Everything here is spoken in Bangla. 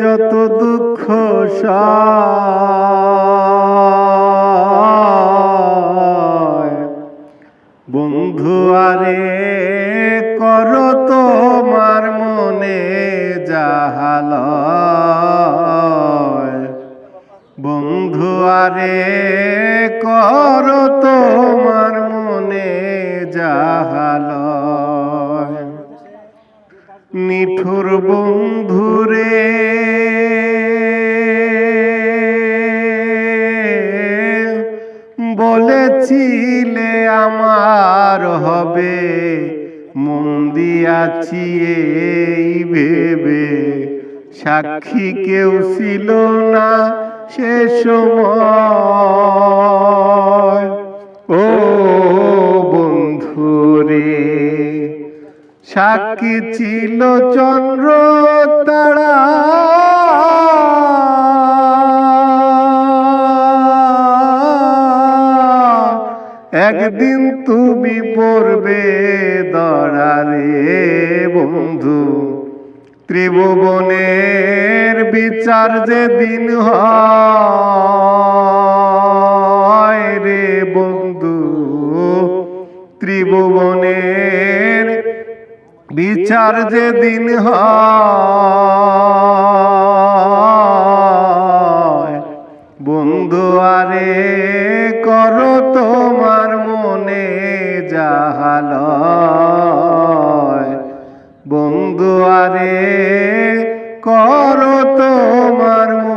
যত দুঃখ বন্ধু আরে কর তোমার মনে জাহাল বন্ধু আরে কর তোমার মনে জাহাল নিঠুর বন্ধুরে। বলেছিলে আমার হবে, মন দিয়াছি এই ভেবে। সাক্ষী কেউ ছিল না সে সময়। ও সাক্ষী ছিল চন্দ্র তারা। একদিন তুমি পড়বে দরারে বন্ধু। ত্রিভুবনের বিচার যেদিন হয় রে বন্ধু। ত্রিভুবনের বিচার যে দিন বন্ধু আরে করো তোমার মনে যাহাল বন্ধু আরে করো তোমার মনে